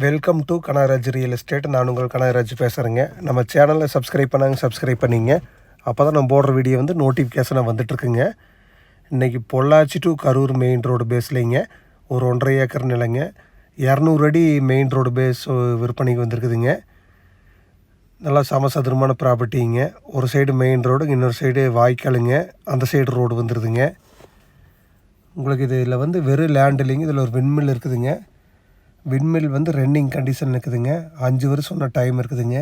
Welcome to Kanagaraj real estate நான் உங்கள் கனகராஜ் பேசுகிறேங்க நம்ம சேனலை சப்ஸ்கிரைப் பண்ணாங்க சப்ஸ்கிரைப் பண்ணிங்க. அப்போ தான் நம்ம போடுற வீடியோ வந்து நோட்டிஃபிகேஷனாக வந்துட்டுருக்குங்க. இன்றைக்கி Pollachi to Karur main road பேஸ்லேங்க ஒரு ஒன்றரை ஏக்கர் நிலைங்க. இரநூறு அடி மெயின் ரோடு பேஸ் விற்பனைக்கு வந்திருக்குதுங்க. நல்லா சமசதுரமான ப்ராப்பர்ட்டிங்க ஒரு சைடு மெயின் ரோடு இன்னொரு சைடு வாய்க்காலுங்க. அந்த சைடு ரோடு வந்துடுதுங்க உங்களுக்கு இதில் வந்து வெறும் லேண்ட் இல்லைங்க. இதில் ஒரு விண்மில் இருக்குதுங்க. விண்மில் வந்து ரன்னிங் கண்டிஷன் இருக்குதுங்க. அஞ்சு வருஷம் சொன்ன டைம் இருக்குதுங்க.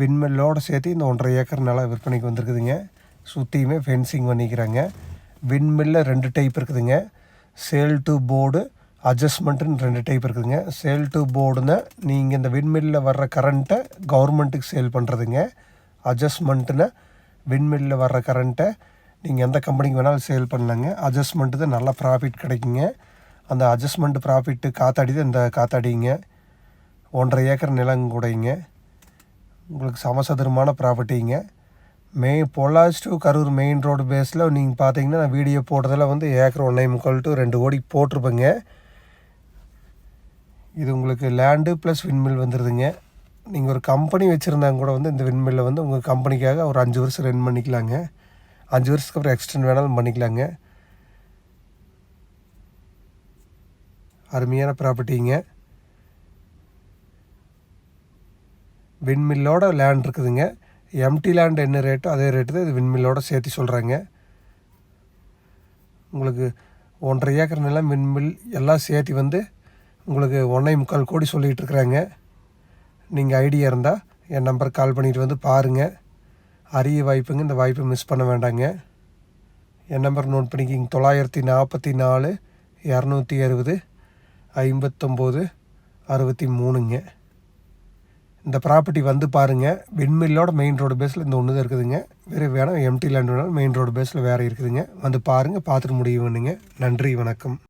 விண்மில்லோடு சேர்த்து இந்த ஒன்றரை ஏக்கர் நிலம் விற்பனைக்கு வந்திருக்குதுங்க. சுற்றியுமே ஃபென்சிங் பண்ணிக்கிறாங்க. விண்மில்லில் ரெண்டு டைப் இருக்குதுங்க. சேல் டு போர்டு அட்ஜஸ்ட்மெண்ட்டுன்னு ரெண்டு டைப் இருக்குதுங்க. சேல் டு போர்டுனா நீங்கள் இந்த விண்மில்லில் வர்ற கரண்ட்டை கவர்மெண்ட்டுக்கு சேல் பண்ணுறதுங்க அட்ஜஸ்ட்மெண்ட்டுனா விண்மில்லில் வர்ற கரண்ட்டை நீங்கள் எந்த கம்பெனிக்கு வேணாலும் சேல் பண்ணலாங்க. அட்ஜஸ்ட்மெண்ட்டு தான் நல்ல ப்ராஃபிட் கிடைக்குங்க. அந்த அட்ஜஸ்ட்மெண்ட் ப்ராஃபிட்டு காத்தாடிது இந்த காத்தாடிங்க. ஒன்றரை ஏக்கர் நிலம் கூடைங்க உங்களுக்கு சமசதுரமான ப்ராப்பர்ட்டிங்க மெய் Pollachi to Karur main road பேஸில் நீங்கள் பார்த்தீங்கன்னா நான் வீடியோ போட்டதில் வந்து ஏக்கர் ஒன்றே முக்கால் டு ரெண்டு கோடி போட்டிருப்பேங்க. இது உங்களுக்கு லேண்டு ப்ளஸ் விண்மில் வந்துடுதுங்க நீங்கள் ஒரு கம்பெனி வச்சுருந்தாங்க கூட வந்து இந்த விண்மில்லை வந்து உங்கள் கம்பெனிக்காக ஒரு அஞ்சு வருஷம் ரன் பண்ணிக்கலாங்க. அஞ்சு வருஷத்துக்கு அப்புறம் எக்ஸ்டெண்ட் வேணாலும் பண்ணிக்கலாங்க. அருமையான ப்ராப்பர்ட்டிங்க விண்மில்லோட லேண்ட் இருக்குதுங்க. எம்டி லேண்ட் என்ன ரேட்டோ அதே ரேட்டு தான் இது விண்மில்லோட சேர்த்து சொல்கிறாங்க உங்களுக்கு ஒன்றரை ஏக்கர் நிலம் விண்மில் எல்லாம் சேர்த்து வந்து உங்களுக்கு ஒன்றே முக்கால் கோடி சொல்லிகிட்டு இருக்கிறாங்க. நீங்கள் ஐடியா இருந்தால் என் நம்பருக்கு கால் பண்ணிட்டு வந்து பாருங்கள் அரிய வாய்ப்புங்க இந்த வாய்ப்பை மிஸ் பண்ண வேண்டாங்க. என் நம்பர் நோட் பண்ணிக்கிங்க. தொள்ளாயிரத்தி நாற்பத்தி நாலு இரநூத்தி அறுபது ஐம்பத்தொம்போது அறுபத்தி மூணுங்க இந்த ப்ராப்பர்ட்டி வந்து பாருங்கள் விண்மில்லோட மெயின் ரோடு பேஸில் இந்த ஒன்று தான் இருக்குதுங்க. வேறு வேணால் எம்டி லேண்ட் வேணாலும் மெயின் ரோடு பேஸில் வேறு இருக்குதுங்க. வந்து பாருங்கள் பார்த்துட்டு முடிவு பண்ணுங்க. நன்றி வணக்கம்.